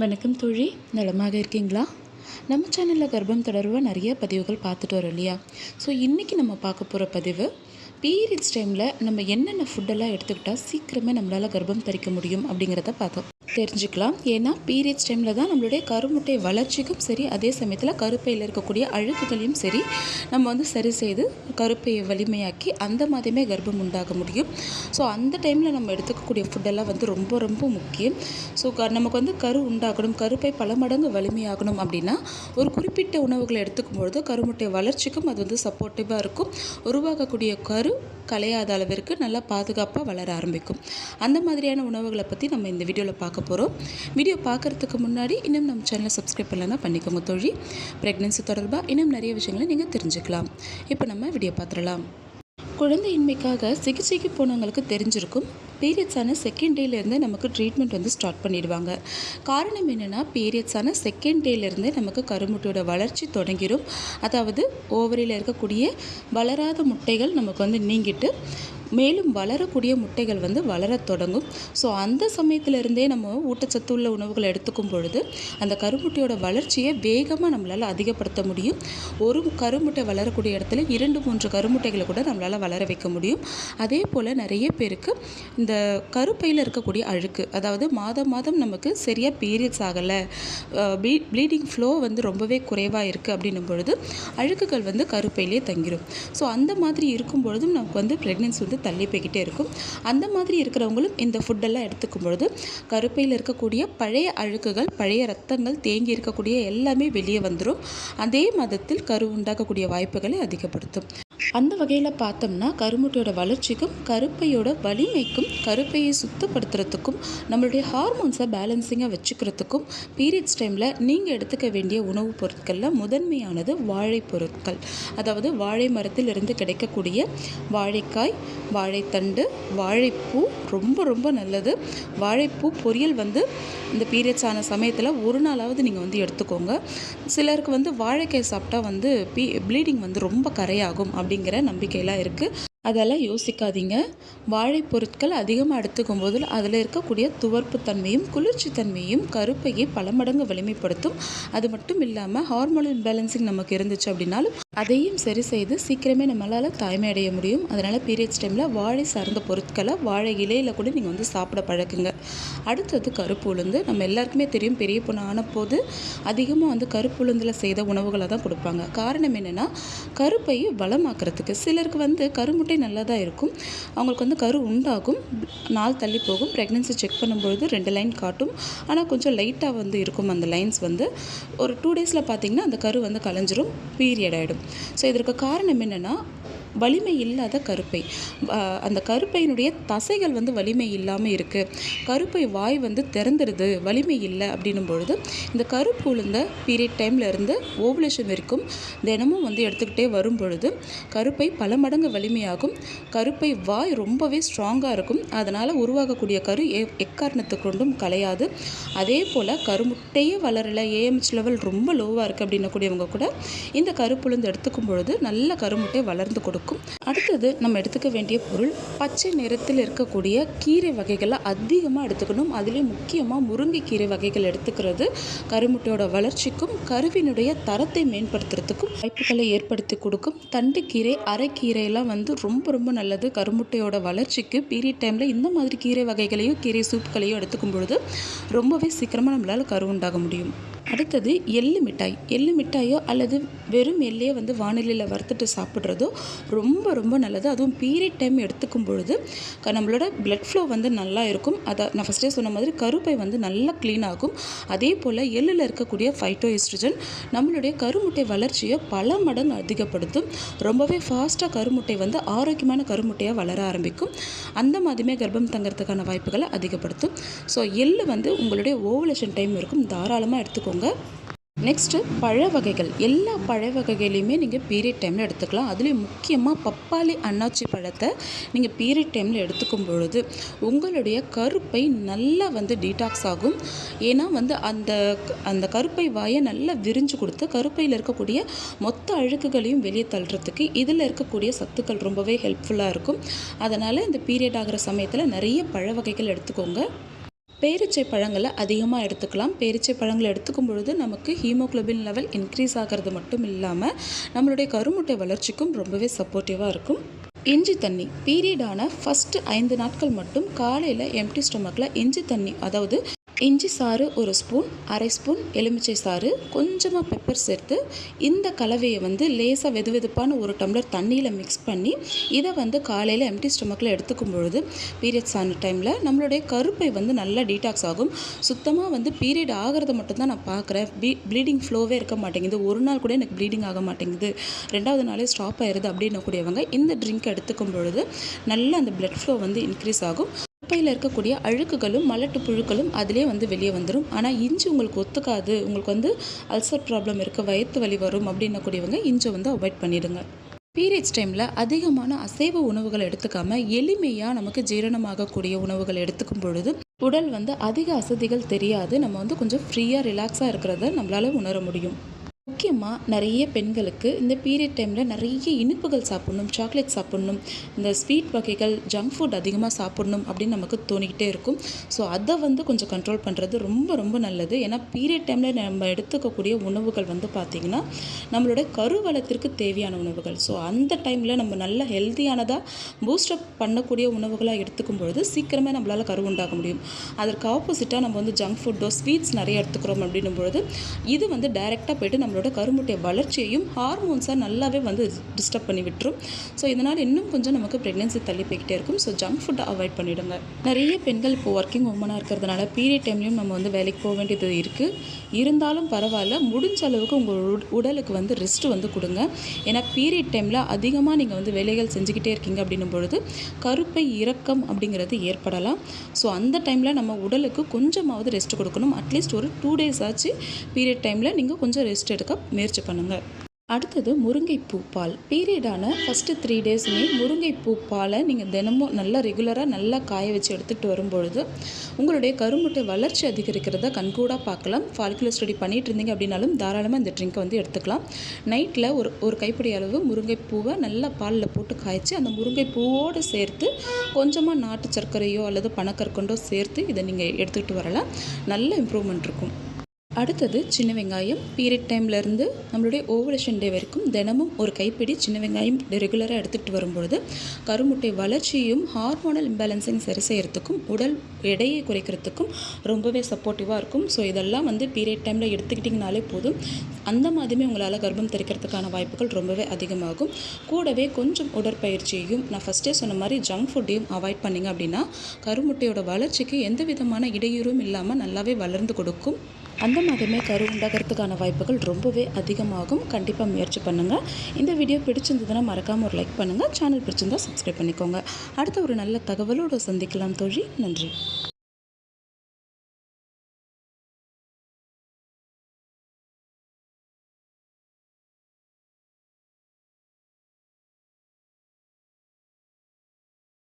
வணக்கம் தோழி. நலமாக இருக்கீங்களா? நம்ம சேனலில் கர்ப்பம் தொடர்பாக நிறைய பதிவுகள் பார்த்துட்டு வரோம் இல்லையா? ஸோ இன்றைக்கி நம்ம பார்க்க போகிற பதிவு பீரியட்ஸ் டைமில் நம்ம என்னென்ன ஃபுட்டெல்லாம் எடுத்துக்கிட்டால் சீக்கிரமே நம்மளால் கர்ப்பம் தரிக்க முடியும் அப்படிங்கிறத பார்த்தோம். தெரிஞ்சுக்கலாம். ஏன்னா பீரியட்ஸ் டைமில் தான் நம்மளுடைய கருமுட்டை வளர்ச்சிக்கும் சரி அதே சமயத்தில் கருப்பையில் இருக்கக்கூடிய அழுக்குகளையும் சரி நம்ம வந்து சரி செய்து கருப்பையை வலிமையாக்கி அந்த மாதிரியுமே கர்ப்பம் உண்டாக முடியும். ஸோ அந்த டைமில் நம்ம எடுத்துக்கக்கூடிய ஃபுட்டெல்லாம் வந்து ரொம்ப ரொம்ப முக்கியம். ஸோ க நமக்கு வந்து கரு உண்டாகணும் கருப்பை பல மடங்கு வலிமையாகணும் அப்படின்னா ஒரு குறிப்பிட்ட உணவுகளை எடுத்துக்கும் பொழுது கருமுட்டை வளர்ச்சிக்கும் அது வந்து சப்போர்ட்டிவாக இருக்கும். உருவாகக்கூடிய கரு கலையாத அளவிற்கு நல்லா பாதுகாப்பாக வளர ஆரம்பிக்கும். அந்த மாதிரியான உணவுகளை பற்றி நம்ம இந்த வீடியோவில் பார்க்க போகிறோம். வீடியோ பார்க்குறதுக்கு முன்னாடி இன்னும் நம்ம சேனலை சப்ஸ்கிரைப் பண்ணலன்னா பண்ணிக்கோங்க தோழி. ப்ரெக்னென்சி தொடர்பாக இன்னும் நிறைய விஷயங்களை நீங்கள் தெரிஞ்சுக்கலாம். இப்போ நம்ம வீடியோ பார்த்துடலாம். குழந்தையின்மைக்காக சிகிச்சைக்கு போனவங்களுக்கு தெரிஞ்சிருக்கும். பீரியட்ஸான செகண்ட் டேலேருந்து நமக்கு ட்ரீட்மெண்ட் வந்து ஸ்டார்ட் பண்ணிடுவாங்க. காரணம் என்னென்னா பீரியட்ஸான செகண்ட் டேலேருந்தே நமக்கு கருமுட்டையோட வளர்ச்சி தொடங்கிடும் அதாவது ஓவரியில் இருக்கக்கூடிய வளராத முட்டைகள் நமக்கு வந்து நீங்கிட்டு மேலும் வளரக்கூடிய முட்டைகள் வந்து வளரத் தொடங்கும். ஸோ அந்த சமயத்திலிருந்தே நம்ம ஊட்டச்சத்து உள்ள உணவுகளை எடுத்துக்கும் பொழுது அந்த கருமுட்டையோட வளர்ச்சியை வேகமாக நம்மளால் அதிகப்படுத்த முடியும். ஒரு கருமுட்டை வளரக்கூடிய இடத்துல இரண்டு மூன்று கருமுட்டைகளை கூட நம்மளால் வளர வைக்க முடியும். அதே போல் நிறைய பேருக்கு இந்த கருப்பையில் இருக்கக்கூடிய அழுக்கு அதாவது மாதம் மாதம் நமக்கு சரியாக பீரியட்ஸ் ஆகலை ப்ளீடிங் ஃப்ளோ வந்து ரொம்பவே குறைவாக இருக்குது அப்படின்னும் பொழுது அழுக்குகள் வந்து கருப்பையிலே தங்கிடும் ஸோ அந்த மாதிரி இருக்கும் பொழுதும் நமக்கு வந்து ப்ரெக்னென்சி வந்து தள்ளி போய்கிட்டே இருக்கும். அந்த மாதிரி இருக்கிறவங்களும் இந்த ஃபுட்டெல்லாம் எடுத்துக்கும் பொழுது கருப்பையில் இருக்கக்கூடிய பழைய அழுக்குகள் பழைய ரத்தங்கள் தேங்கி இருக்கக்கூடிய எல்லாமே வெளியே வந்துடும் அதே மதத்தில் கரு உண்டாக்கக்கூடிய வாய்ப்புகளை அதிகப்படுத்தும். அந்த வகையில் பார்த்தோம்னா கருமுட்டையோட வளர்ச்சிக்கும் கருப்பையோட வலிமைக்கும் கருப்பையை சுத்தப்படுத்துறதுக்கும் நம்மளுடைய ஹார்மோன்ஸை பேலன்சிங்காக வச்சுக்கிறதுக்கும் பீரியட்ஸ் டைமில் நீங்கள் எடுத்துக்க வேண்டிய உணவுப் பொருட்களில் முதன்மையானது வாழை பொருட்கள். அதாவது வாழை மரத்தில் இருந்து கிடைக்கக்கூடிய வாழைக்காய் வாழைத்தண்டு வாழைப்பூ ரொம்ப ரொம்ப நல்லது. வாழைப்பூ பொரியல் வந்து இந்த பீரியட்ஸ் ஆன சமயத்தில் ஒரு நாளாவது நீங்கள் வந்து எடுத்துக்கோங்க. சிலருக்கு வந்து வாழைக்காய் சாப்பிட்டா வந்து பீ ப்ளீடிங் வந்து ரொம்ப கரையாகும் அப்படிங்கிற நம்பிக்கையெல்லாம் இருக்குது அதெல்லாம் யோசிக்காதீங்க. வாழை பொருட்கள் அதிகமாக எடுத்துக்கும் போது அதில் இருக்கக்கூடிய துவர்ப்பு தன்மையும் குளிர்ச்சி தன்மையும் கருப்பையை பல மடங்கு வலிமைப்படுத்தும். அது மட்டும் இல்லாமல் ஹார்மோனல் இம்பேலன்சிங் நமக்கு இருந்துச்சு அப்படின்னாலும் அதையும் சரி செய்து சீக்கிரமே நம்மளால் தாய்மை அடைய முடியும். அதனால் பீரியட்ஸ் டைமில் வாழை சார்ந்த பொருட்களை வாழை இலையில் கூட நீங்கள் வந்து சாப்பிட பழக்குங்க. அடுத்தது கருப்பு உளுந்து. நம்ம எல்லாருக்குமே தெரியும் பெரிய பொண்ணு ஆன போது அதிகமாக வந்து கருப்பு உளுந்தில் செய்த உணவுகளை தான் கொடுப்பாங்க. காரணம் என்னென்னா கருப்பை வளமாக்குறதுக்கு சிலருக்கு வந்து கருமுட்டை நல்லா தான் இருக்கும். அவங்களுக்கு வந்து கரு உண்டாகும் நாள் தள்ளி போகும். ப்ரெக்னென்சி செக் பண்ணும்பொழுது ரெண்டு லைன் காட்டும். ஆனால் கொஞ்சம் லைட்டாக வந்து இருக்கும் அந்த லைன்ஸ் வந்து. ஒரு டூ டேஸில் பார்த்திங்கன்னா அந்த கரு வந்து கலைஞ்சிரும் பீரியட் ஆகிடும் ஸோ இதற்கு காரணம் என்னென்னா வலிமை இல்லாத கருப்பை அந்த கருப்பையினுடைய தசைகள் வந்து வலிமை இல்லாமல் இருக்குது கருப்பை வாய் வந்து திறந்துடுது வலிமை இல்லை அப்படின்னும் பொழுது இந்த கருப்பு உளுந்த பீரியட் டைமில் இருந்து ஓவுலேஷன் வரைக்கும் தினமும் வந்து எடுத்துக்கிட்டே வரும் பொழுது கருப்பை பல மடங்கு வலிமையாகும். கருப்பை வாய் ரொம்பவே ஸ்ட்ராங்காக இருக்கும். அதனால் உருவாகக்கூடிய கரு எ எக்காரணத்தை கொண்டும் கலையாது. அதே போல் கருமுட்டையே வளரல ஏஎம்ஹெச் லெவல் ரொம்ப லோவாக இருக்குது அப்படின்னக்கூடியவங்க கூட இந்த கருப்புளுந்து எடுத்துக்கும் பொழுது நல்ல கருமுட்டை வளர்ந்து கொடுக்கும். இருக்கும். அடுத்தது நம்ம எடுத்துக்க வேண்டிய பொருள் பச்சை நிறத்தில் இருக்கக்கூடிய கீரை வகைகளை அதிகமாக எடுத்துக்கணும். அதுலேயும் முக்கியமாக முருங்கைக்கீரை வகைகள் எடுத்துக்கிறது. கருமுட்டையோட வளர்ச்சிக்கும் கருவினுடைய தரத்தை மேம்படுத்துறதுக்கும் வாய்ப்புகளை ஏற்படுத்தி கொடுக்கும். தண்டுக்கீரை அரைக்கீரையெல்லாம் வந்து ரொம்ப ரொம்ப நல்லது. கருமுட்டையோட வளர்ச்சிக்கு பீரியட் டைமில் இந்த மாதிரி கீரை வகைகளையும் கீரை சூப்புகளையும் எடுத்துக்கும் பொழுது ரொம்பவே சீக்கிரமாக நம்மளால் கரு உண்டாக முடியும். அடுத்தது எள்ளு மிட்டாய். எள்ளு மிட்டாயோ அல்லது வெறும் எள்ளையோ வந்து வானிலையில் வறுத்துட்டு சாப்பிட்றதோ ரொம்ப ரொம்ப நல்லது. அதுவும் பீரியட் டைம் எடுத்துக்கும் பொழுது நம்மளோட பிளட் ஃப்ளோ வந்து நல்லா இருக்கும். அதை நான் ஃபஸ்ட்டே சொன்ன மாதிரி கருப்பை வந்து நல்லா க்ளீன் ஆகும். அதே போல் எள்ளில் இருக்கக்கூடிய ஃபைட்டோ எஸ்ட்ரஜன் நம்மளுடைய கருமுட்டை வளர்ச்சியை பல மடங்கு அதிகப்படுத்தும். ரொம்பவே ஃபாஸ்ட்டாக கருமுட்டை வந்து ஆரோக்கியமான கருமுட்டையாக வளர ஆரம்பிக்கும். அந்த மாதிரியுமே கர்ப்பம் தங்கிறதுக்கான வாய்ப்புகளை அதிகப்படுத்தும். ஸோ எள்ளு வந்து உங்களுடைய ஓவலேஷன் டைம் இருக்கும். தாராளமாக எடுத்துக்கோங்க. நெக்ஸ்ட்டு பழ வகைகள். எல்லா பழ வகைகளையுமே நீங்கள் பீரியட் டைமில் எடுத்துக்கலாம். அதுலேயும் முக்கியமாக பப்பாளி அன்னாச்சி பழத்தை நீங்கள் பீரியட் டைமில் எடுத்துக்கும் பொழுது உங்களுடைய கருப்பை நல்லா வந்து டீடாக்ஸ் ஆகும். ஏன்னா வந்து அந்த அந்த கருப்பை வாயை நல்லா விரிஞ்சு கொடுத்து கருப்பையில் இருக்கக்கூடிய மொத்த அழுக்குகளையும் வெளியே தள்ளுறதுக்கு இதில் இருக்கக்கூடிய சத்துக்கள் ரொம்பவே ஹெல்ப்ஃபுல்லாக இருக்கும். அதனால் இந்த பீரியட் ஆகிற சமயத்தில் நிறைய பழ வகைகள் எடுத்துக்கோங்க. பேரிச்சை பழங்களை அதிகமாக எடுத்துக்கலாம். பேரிச்சை பழங்களை எடுத்துக்கும் பொழுது நமக்கு ஹீமோக்ளோபின் லெவல் இன்க்ரீஸ் ஆகிறது மட்டும் இல்லாமல் நம்மளுடைய கருமுட்டை வளர்ச்சிக்கும் ரொம்பவே சப்போர்ட்டிவாக இருக்கும். இஞ்சி தண்ணி பீரியடான ஃபஸ்ட்டு ஐந்து நாட்கள் மட்டும் காலையில் எம்டி ஸ்டொமக்கில் இஞ்சி தண்ணி அதாவது இஞ்சி சாறு ஒரு ஸ்பூன் அரை ஸ்பூன் எலுமிச்சை சாறு கொஞ்சமாக பெப்பர் சேர்த்து இந்த கலவையை வந்து லேசாக வெது வெதுப்பான ஒரு டம்ளர் தண்ணியில் மிக்ஸ் பண்ணி இதை வந்து காலையில் எம்டி ஸ்டொமக்கில் எடுத்துக்கும் பொழுது பீரியட்ஸ் ஆன டைமில் நம்மளுடைய கருப்பை வந்து நல்லா டீடாக்ஸ் ஆகும். சுத்தமாக வந்து பீரியட் ஆகிறத மட்டும்தான் நான் பார்க்குறேன். பீ ப்ளீடிங் ஃப்ளோவே இருக்க மாட்டேங்குது. ஒரு நாள் கூட எனக்கு ப்ளீடிங் ஆக மாட்டேங்குது. ரெண்டாவது நாளே ஸ்டாப் ஆயிடுது அப்படின்னக்கூடியவங்க இந்த ட்ரிங்க் எடுத்துக்கும் பொழுது நல்லா அந்த பிளட் ஃப்ளோ வந்து இன்க்ரீஸ் ஆகும். குப்பையில் இருக்கக்கூடிய அழுக்குகளும் மலட்டு புழுக்களும் அதிலே வந்து வெளியே வந்துடும் ஆனால் இஞ்சி உங்களுக்கு ஒத்துக்காது. உங்களுக்கு வந்து அல்சர் ப்ராப்ளம் இருக்குது வயிற்று வலி வரும் அப்படின்னக்கூடியவங்க இஞ்சை வந்து அவாய்ட் பண்ணிடுங்க. பீரியட்ஸ் டைமில் அதிகமான அசைவ உணவுகளை எடுத்துக்காம எளிமையாக நமக்கு ஜீரணமாகக்கூடிய உணவுகள் எடுத்துக்கும் பொழுது உடல் வந்து அதிக அசதிகள் தெரியாது. நம்ம வந்து கொஞ்சம் ஃப்ரீயாக ரிலாக்ஸாக இருக்கிறத நம்மளால் உணர முடியும். முக்கியமாக நிறைய பெண்களுக்கு இந்த பீரியட் டைமில் நிறைய இனிப்புகள் சாப்பிட்ணும் சாக்லேட் சாப்பிட்ணும் இந்த ஸ்வீட் வகைகள் ஜங்க் ஃபுட் அதிகமாக சாப்பிட்ணும் அப்படின்னு நமக்கு தோணிக்கிட்டே இருக்கும். ஸோ அதை வந்து கொஞ்சம் கண்ட்ரோல் பண்ணுறது ரொம்ப ரொம்ப நல்லது. ஏன்னா பீரியட் டைமில் நம்ம எடுத்துக்கக்கூடிய உணவுகள் வந்து பார்த்திங்கன்னா நம்மளோட கருவளத்திற்கு தேவையான உணவுகள். ஸோ அந்த டைமில் நம்ம நல்ல ஹெல்த்தியானதாக பூஸ்டப் பண்ணக்கூடிய உணவுகளாக எடுத்துக்கும் பொழுது சீக்கிரமே நம்மளால் கரு உண்டாக முடியும். அதற்கு ஆப்போசிட்டாக நம்ம வந்து ஜங்க் ஃபுட்டோ ஸ்வீட்ஸ் நிறைய எடுத்துக்கிறோம் அப்படின்னும் பொழுது இது வந்து டைரெக்டாக நம்ம நம்மளோட கருமுட்டை வளர்ச்சியையும் ஹார்மோன்ஸாக நல்லாவே வந்து டிஸ்டர்ப் பண்ணி விட்டுரும். ஸோ இதனால் இன்னும் கொஞ்சம் நமக்கு ப்ரெக்னென்சி தள்ளி போய்கிட்டே இருக்கும். ஸோ ஜங்க் ஃபுட்டை அவாய்ட் பண்ணிவிடுங்க நிறைய பெண்கள் இப்போ ஒர்க்கிங் உமனாக இருக்கிறதுனால பீரியட் டைம்லையும் நம்ம வந்து வேலைக்கு போக வேண்டியது இருக்குது இருந்தாலும் பரவாயில்ல முடிஞ்ச அளவுக்கு உங்கள் உடலுக்கு வந்து ரெஸ்ட் வந்து கொடுங்க. ஏன்னா பீரியட் டைமில் அதிகமாக நீங்கள் வந்து வேலைகள் செஞ்சுக்கிட்டே இருக்கீங்க அப்படின்னும் பொழுது கருப்பை இறக்கம் அப்படிங்கிறது ஏற்படலாம். ஸோ அந்த டைமில் நம்ம உடலுக்கு கொஞ்சமாவது ரெஸ்ட் கொடுக்கணும். அட்லீஸ்ட் ஒரு டூ டேஸ் ஆச்சு பீரியட் டைமில் நீங்கள் கொஞ்சம் ரெஸ்ட் கப் முயற்சி பண்ணுங்கள் அடுத்தது முருங்கைப்பூ பால். பீரியடான ஃபஸ்ட்டு த்ரீ டேஸுமே முருங்கைப்பூ பாலை நீங்கள் தினமும் நல்லா ரெகுலராக நல்லா காய வச்சு எடுத்துகிட்டு வரும்பொழுது உங்களுடைய கருமுட்டை வளர்ச்சி அதிகரிக்கிறத கண்கூடாக பார்க்கலாம். ஃபாலிகுலர் ஸ்டடி பண்ணிகிட்டு இருந்தீங்க அப்படின்னாலும் தாராளமாக இந்த ட்ரிங்க்கை வந்து எடுத்துக்கலாம். நைட்டில் ஒரு ஒரு கைப்பிடி அளவு முருங்கைப்பூவை நல்லா பாலில் போட்டு காய்ச்சி அந்த முருங்கைப்பூவோடு சேர்த்து கொஞ்சமாக நாட்டு சர்க்கரையோ அல்லது பனக்கற்கண்டோ சேர்த்து இதை நீங்கள் எடுத்துக்கிட்டு வரலாம். நல்ல இம்ப்ரூவ்மெண்ட் இருக்கும். அடுத்தது சின்ன வெங்காயம். பீரியட் டைம்லேருந்து நம்மளுடைய ஓவலேஷன் டே வரைக்கும் தினமும் ஒரு கைப்பிடி சின்ன வெங்காயம் ரெகுலராக எடுத்துகிட்டு வரும்பொழுது கருமுட்டை வளர்ச்சியும் ஹார்மோனல் இம்பேலன்ஸிங் சரி செய்கிறதுக்கும் உடல் எடையை குறைக்கிறதுக்கும் ரொம்பவே சப்போர்ட்டிவாக இருக்கும். ஸோ இதெல்லாம் வந்து பீரியட் டைமில் எடுத்துக்கிட்டிங்கனாலே போதும். அந்த மாதிரியுமே உங்களால் கர்ப்பம் தெரிக்கிறதுக்கான வாய்ப்புகள் ரொம்பவே அதிகமாகும். கூடவே கொஞ்சம் உடற்பயிற்சியையும் நான் ஃபஸ்ட்டே சொன்ன மாதிரி ஜங்க் ஃபுட்டையும் அவாய்ட் பண்ணிங்க அப்படின்னா கருமுட்டையோட வளர்ச்சிக்கு எந்த விதமான இடையூறும் இல்லாமல் நல்லாவே வளர்ந்து கொடுக்கும். அந்த மாதமே கரு உண்டாகிறதுக்கான வாய்ப்புகள் ரொம்பவே அதிகமாகும். கண்டிப்பாக முயற்சி பண்ணுங்கள் இந்த வீடியோ பிடிச்சிருந்ததுன்னா மறக்காமல் ஒரு லைக் பண்ணுங்கள் சேனல் பிடிச்சிருந்தா சப்ஸ்கிரைப் பண்ணிக்கோங்க. அடுத்த ஒரு நல்ல தகவலோடு சந்திக்கலாம் தோழி. நன்றி.